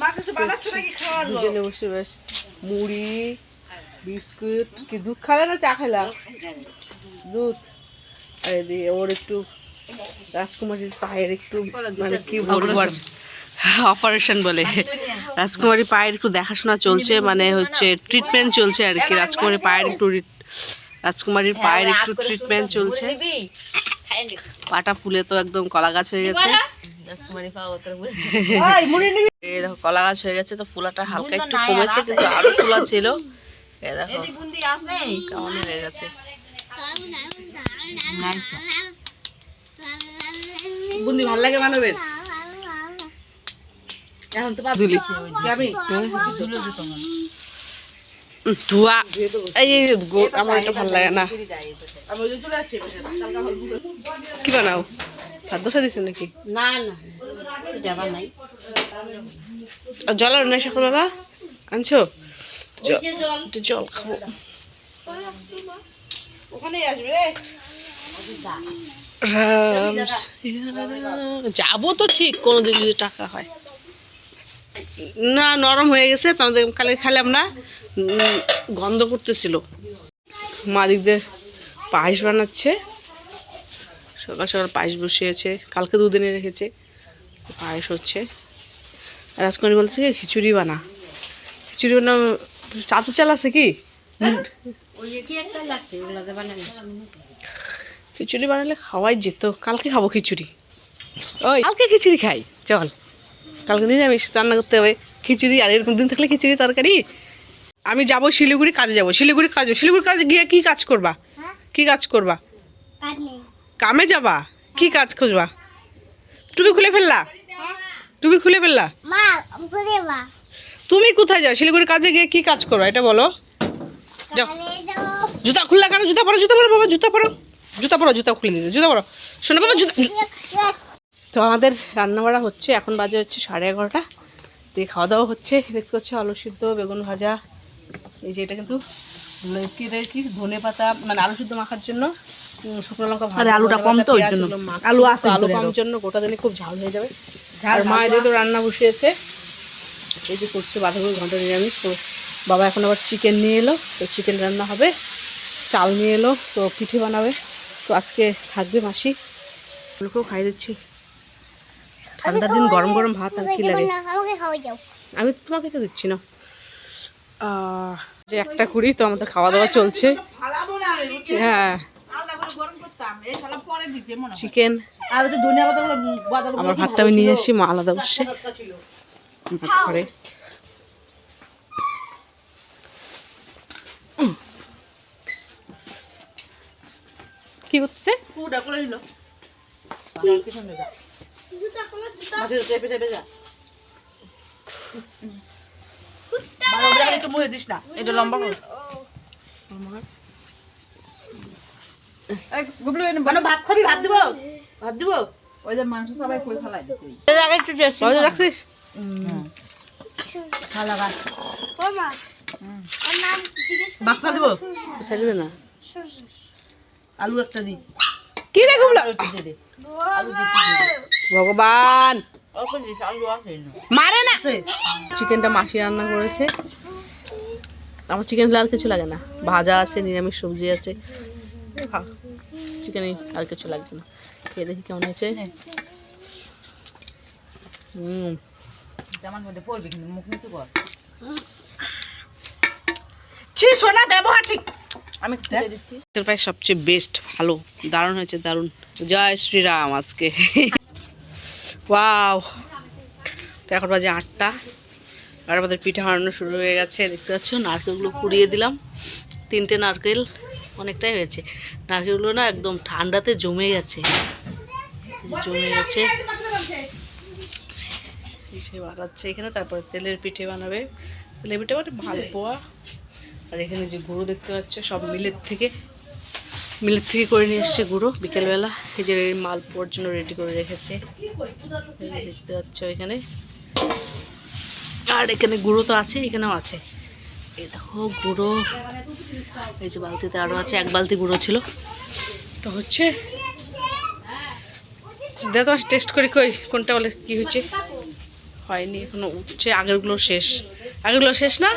মা কিছু বানাচ্ছ নাকি খাওয়ার গো? বসে বেশ মুড়ি বিস্কুট কি দুধ খালে না চা খেলা দুধ। আর এদিকে ওর একটু রাজকুমারীর পায়ের একটু মানে কি বলব? আর অপারেশন বলে। রাজকুমারী পায়ের একটু দেখাশোনা চলছে মানে হচ্ছে ট্রিটমেন্ট চলছে আর কি। রাজকুমারীর পায়ের একটু রাজকুমারীর পায়ের একটু ট্রিটমেন্ট চলছে। পাটা ফুলে তো একদম কলা গাছ। হয়ে গেছে দেখো কলা গাছ হয়ে গেছে তো ফুলাটা হালকা একটু কমেছে কিন্তু আরও ফুলা ছিল। দেখো কেমন হয়ে গেছে। বুন্দি ভালো লাগে মানবের? এখন তো দুলি ধোয়া। এই আমার এটা ভালো লাগে না। কি বানাও? ভাত বসা দিছো নাকি? না না নাই। আর জল আর নাই সকালবেলা আনছো? জল। খাব। যাব তো ঠিক কোনোদিন যদি টাকা হয়। না নরম হয়ে গেছে তোমাদের কালে খেলাম না। গন্ধ করতেছিল। মা দিক দিয়ে পায়েস বানাচ্ছে। সকাল সকাল পায়েস বসিয়েছে কালকে দুদিনে রেখেছে পায়েস হচ্ছে। আর রাজকুমারী বলছে কি খিচুড়ি বানা। খিচুড়ি বানা চাতু চাল আছে কি? খিচুড়ি বানালে খাওয়াই যেত কালকে খাব খিচুড়ি। ওই। কালকে খিচুড়ি খাই চল। কালকে নিরামিষ রান্না করতে হবে। খিচুড়ি আর এরকম দিন থাকলে খিচুড়ি তরকারি। আমি যাব শিলিগুড়ি কাজে যাব। শিলিগুড়ি কাজে শিলিগুড়ি কাজে গিয়ে কি কাজ করবা? কি কাজ করবা? কামে যাবা? কি কাজ খুঁজবা? তুমি খুলে ফেললা? তুমি খুলে ফেললা? তুমি কোথায় যাও? শিলিগুড়ি কাজে গিয়ে কি কাজ করবা এটা বলো। যাও। জুতা খুললা কেন? জুতা পরো জুতা পরো বাবা জুতা পরো। জুতা পরো জুতা খুলে দিয়েছে। জুতা পরো। শোনো বাবা জুতা তো আমাদের রান্নাবাড়া হচ্ছে। এখন বাজে হচ্ছে সাড়ে এগারোটা। দিয়ে খাওয়া দাওয়া হচ্ছে। দেখতে পাচ্ছি আলু সিদ্ধ বেগুন ভাজা। এই যে এটা কিন্তু কি কি ধনে পাতা মানে আলু সিদ্ধ মাখার জন্য। শুকনো লঙ্কা ভাজা আরে আলুটা কম তো ওই জন্য। আলু আছে আলু কম জন্য গোটা দিনে খুব ঝাল হয়ে যাবে। ঝাল, মা এদিকে তো রান্না বসিয়েছে এই যে করছে বাঁধাকপি ঘণ্টা নিরামিষ তো বাবা এখন আবার চিকেন নিয়ে এলো তো চিকেন রান্না হবে চাল নিয়ে এলো তো পিঠে বানাবে তো আজকে থাকবে মাসি। ওগুলোকেও খাই দিচ্ছি। ঠান্ডার দিন গরম গরম ভাত আর কি লাগে? আমাকে খাওয়াই দাও আমি তো তোমাকে তো দিচ্ছি না। আহ, যে একটা কুড়ি তো আমাদের খাওয়া দাওয়া চলছে? হ্যাঁ। চিকেন আমার ভাতটা আমি নিয়ে ছিল। এসেছি মা আলাদা। ভাত করে কি করতে পুরোটা করে। নিল। জুতা কোনো জুতা মাটিতে চেপে চেপে যা। বাদামটা একটু মুখে দিস না, এটা লম্বা কর। ভাত খাবি ভাত দিব? ভাত দিব? ওই যে মাংস সবাই কই ফেলাই দিছে। এই জায়গায় একটু টেস্ট বাবা রাখছিস? ও মা। ওর নাম জিজ্ঞেস বাসনা দিব? ছেড়ে দে না। আলু একটা দি। কি রে গুবলা? একটু দে। দে। ভগবান। মারে না। চিকেনটা মাসি রান্না করেছে। আমার চিকেন আর কিছু লাগে না। ভাজা আছে নিরামিষ সবজি আছে। চিকেনে আর কিছু লাগবে না। খেয়ে দেখি কেমন হয়েছে। হুম। জামার মধ্যে পড়বে কিন্তু মুখ নিচু কর। ছি সোনা ব্যবহার ঠিক। আমি দিচ্ছি। সবচেয়ে বেস্ট ভালো দারুণ হয়েছে দারুণ। জয় শ্রীরাম আজকে। ওয়াও তো এখন বাজে আটটা। আর আমাদের পিঠা বানানো শুরু হয়ে গেছে দেখতে পাচ্ছ? নারকেলগুলো পুড়িয়ে দিলাম। তিনটে নারকেল। অনেকটাই হয়েছে। নারকেলগুলো না একদম ঠান্ডাতে জমে গেছে। জমে গেছে। সে বানাচ্ছে এখানে তারপরে তেলের পিঠে বানাবে। তেলের পিঠে মানে মালপোয়া আর এখানে যে গুঁড়ো দেখতে পাচ্ছ সব মিলের থেকে মিলের থেকে করে নিয়ে এসছে গুঁড়ো বিকেলবেলা। এই যে মালপোয়ার জন্য রেডি করে রেখেছে। দেখতে পাচ্ছ এখানে। আর এখানে গুঁড়ো তো আছে এখানেও আছে। এই দেখো গুঁড়ো। এই যে বালতিতে আরও আছে, এক বালতি গুঁড়ো ছিল। তো হচ্ছে দে তোমার টেস্ট করি কই, কোনটা বলে, কি হচ্ছে হয়নি, এখনও উঠছে, আগেরগুলো শেষ। আগেরগুলো শেষ না?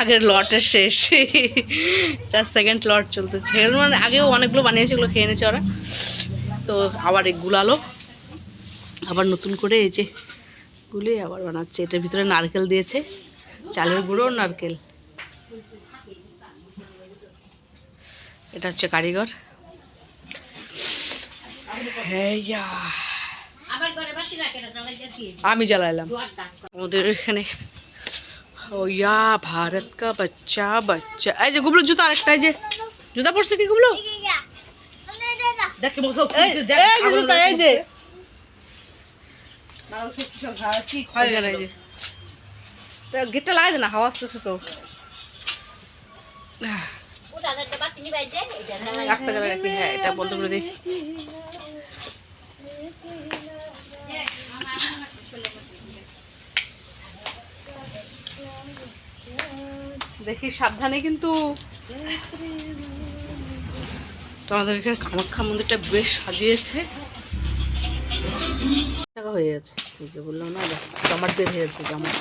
আগের লটের শেষ। তার সেকেন্ড লট চলতেছে। এর মানে আগেও অনেকগুলো বানিয়েছে ওগুলো খেয়ে এনেছে ওরা। তো আবার গুলালো। আবার নতুন করে এই যে গুলি আবার বানাচ্ছে। এটার ভিতরে নারকেল দিয়েছে। চালের গুঁড়ো নারকেল। এটা হচ্ছে কারিগর। যাচ্ছি আমি জ্বালাইলাম। আমাদের এখানে। ও ইয়া ভারত কা বাচ্চা বাচ্চা। এই যে গুবলু জুতা আরেকটা এই যে। জুতা পড়ছে কি গুবলু? দেখ গেটটা লাগাই দে না, হাওয়া আসতেছে তো। একটা রাখবি হ্যাঁ এটা বন্ধ করে দিই। দেখি সাবধানে কিন্তু তোমাদের এখানে কামাখ্যা মন্দিরটা বেশ সাজিয়েছে। হয়ে গেছে যে বললাম না জমাট বের হয়ে গেছে জমাট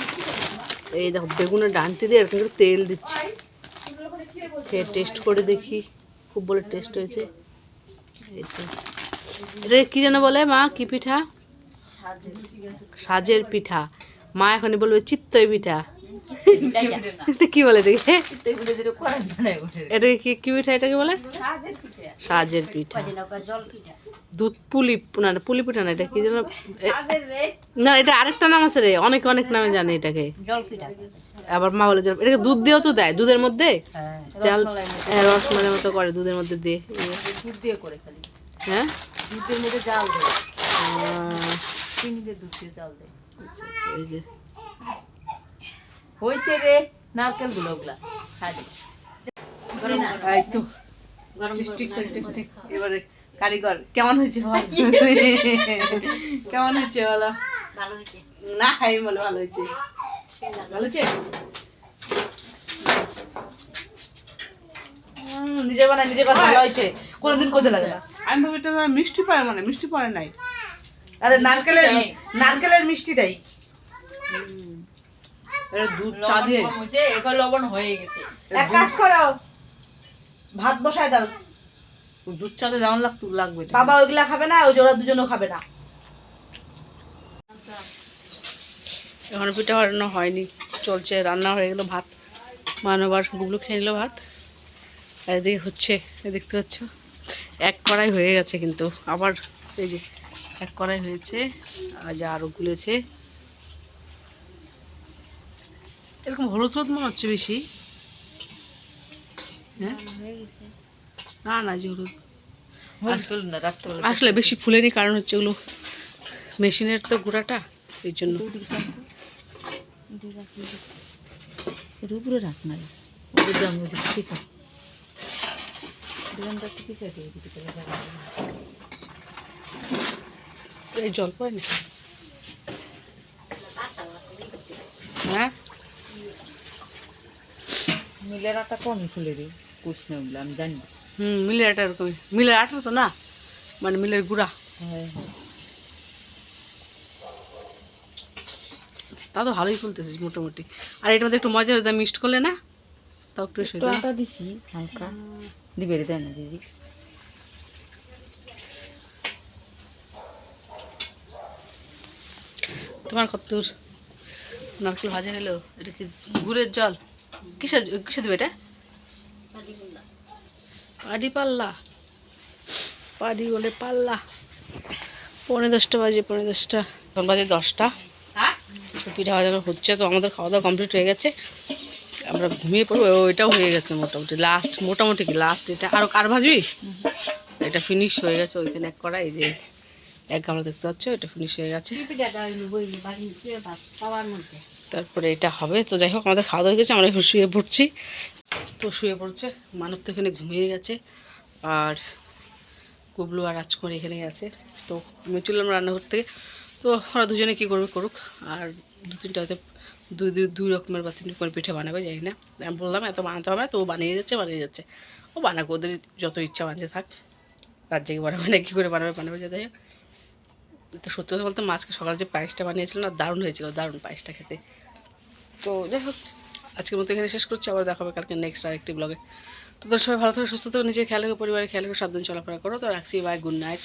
এই দেখো বেগুনের ডানটি দিয়ে এরকম করে তেল দিচ্ছি। খেয়ে টেস্ট করে দেখি খুব বলে টেস্ট হয়েছে। এটা কি যেন বলে মা? কি পিঠা? সাজের পিঠা। মা এখনই বলবে চিত্তই পিঠা। কি বলে দেখে এটা কি কি পিঠা এটাকে বলে? সাজের পিঠা। দুধ পুলি না না, পুলি পিঠা না এটা কি যেন না এটা আরেকটা নাম আছে রে। অনেক অনেক নামে জানে এটাকে। আবার মা বলে এটাকে দুধ দিয়েও তো দেয় দুধের মধ্যে? হ্যাঁ চাল হ্যাঁ, রসমালাই মতো করে দুধের মধ্যে দিয়ে। দুধ দিয়ে করে খালি। হ্যাঁ? দুধের মধ্যে জাল দেয়। চিনি দিয়ে দুধ দিয়ে জাল দেয়। আচ্ছা, আচ্ছা, এই যে। হয়েছে রে নারকেলগুলো ওগুলা। এবারে কারিগর কেমন হয়েছে বল? কেমন হয়েছে বলো? ভালো হয়েছে। না খাই বলে ভালো হয়েছে। ভালো হয়েছে? হুম, নিজে বানায় নিজে কথা ভালো হয়েছে। কোনোদিন করতে লাগে না। আমি ভাবি এটা মিষ্টি পায় মানে মিষ্টি পড়ে নাই। আরে নারকেলের। নারকেলের মিষ্টিটাই এটা দুধ চা দিয়ে। হয়েছে এখন লবণ হয়ে গেছে। এক কাজ করো ভাত বসায় দাও। দুধ চাতে যেমন লাগতো লাগবে বাবা ওইগুলা খাবে না ওই ওরা দুজনও খাবে না। এখন পিঠা বানানো হয়নি চলছে রান্না হয়ে গেল ভাত। মানবার গুবলু খেয়ে নিল ভাত। আর এদিকে হচ্ছে দেখতে পাচ্ছ এক কড়াই হয়ে গেছে কিন্তু আবার এই যে এক কড়াই হয়েছে আর যা আরও গুলেছে। এরকম হলুদ হলুদ মনে হচ্ছে বেশি। হ্যাঁ? না না যে হলুদ। আসলে বেশি ফুলেনি কারণ হচ্ছে ওগুলো মেশিনের তো গুঁড়াটা এই জন্য। এর উপরে রাখ না জল পায় না হ্যাঁ মিলের আটা কমই খুলে রে কুছ না ওগুলো আমি জানি। হুম মিলের আটা এরকমই মিলের আটা তো না মানে মিলের গুঁড়া। তা তো ভালোই ফুলতেছিস মোটামুটি। আর এটার মধ্যে একটু মজা হয়ে মিক্সড করলে না তাও একটু একটু আটা দিছি হালকা। দিবে রে দেয় না দিদি। তোমার কত দূর? নারকেল ভাজা হলো এটা কি গুড়ের জল? কিসের কিসে দেবে এটা? পাডি পাল্লা। পাডি বলে পাল্লা। পৌনে দশটা বাজে পৌনে দশটা। এখন বাজে দশটা। পিঠা ভাজানো হচ্ছে তো আমাদের খাওয়া দাওয়া কমপ্লিট হয়ে গেছে। আমরা ঘুমিয়ে পড়ব এটাও হয়ে গেছে মোটামুটি। লাস্ট মোটামুটি কি লাস্ট এটা আরও কার ভাজবি? এটা ফিনিশ হয়ে গেছে ওইখানে এক করা এই যে এক গামলা দেখতে পাচ্ছ এটা ফিনিশ হয়ে গেছে। তারপরে এটা হবে। তো যাই হোক, আমাদের খাওয়া দাওয়া গেছে, আমরা এখন শুয়ে পড়ছি। তো শুয়ে পড়ছে, মানব তো এখানে ঘুমিয়ে গেছে। আর কুবলু আর রাজকুমার এখানেই আছে। তো আমি চললাম রান্নাঘর থেকে। তো ওরা দুজনে কী করবে করুক, আর দু তিনটা হয়তো দুই দুই দুই রকমের বা তিন রকমের পিঠে বানাবে, জানি না। আমি বললাম, এত বানাতে হবে তো ও বানিয়ে যাচ্ছে বানিয়ে যাচ্ছে। ও বানাক, ওদের যত ইচ্ছা বানিয়ে থাক। জেগে বানাবে না, কী করে বানাবে বানাবে যাতে। তো সত্যি কথা বলতে, মাছকে সকালে যে পায়েসটা বানিয়েছিল না, দারুণ হয়েছিল, দারুণ পায়েসটা খেতে। তো যাই হোক, আজকের মতো এখানে শেষ করছি। আবার দেখা হবে কালকে নেক্সট আরেকটি ব্লগে তো তোর সবাই ভালো থাকো, সুস্থ থাকো, নিজের খেয়াল রেখো, পরিবারের খেয়াল রেখো, সাবধান চলাফেরা করো। তো রাখছি বাই গুড নাইট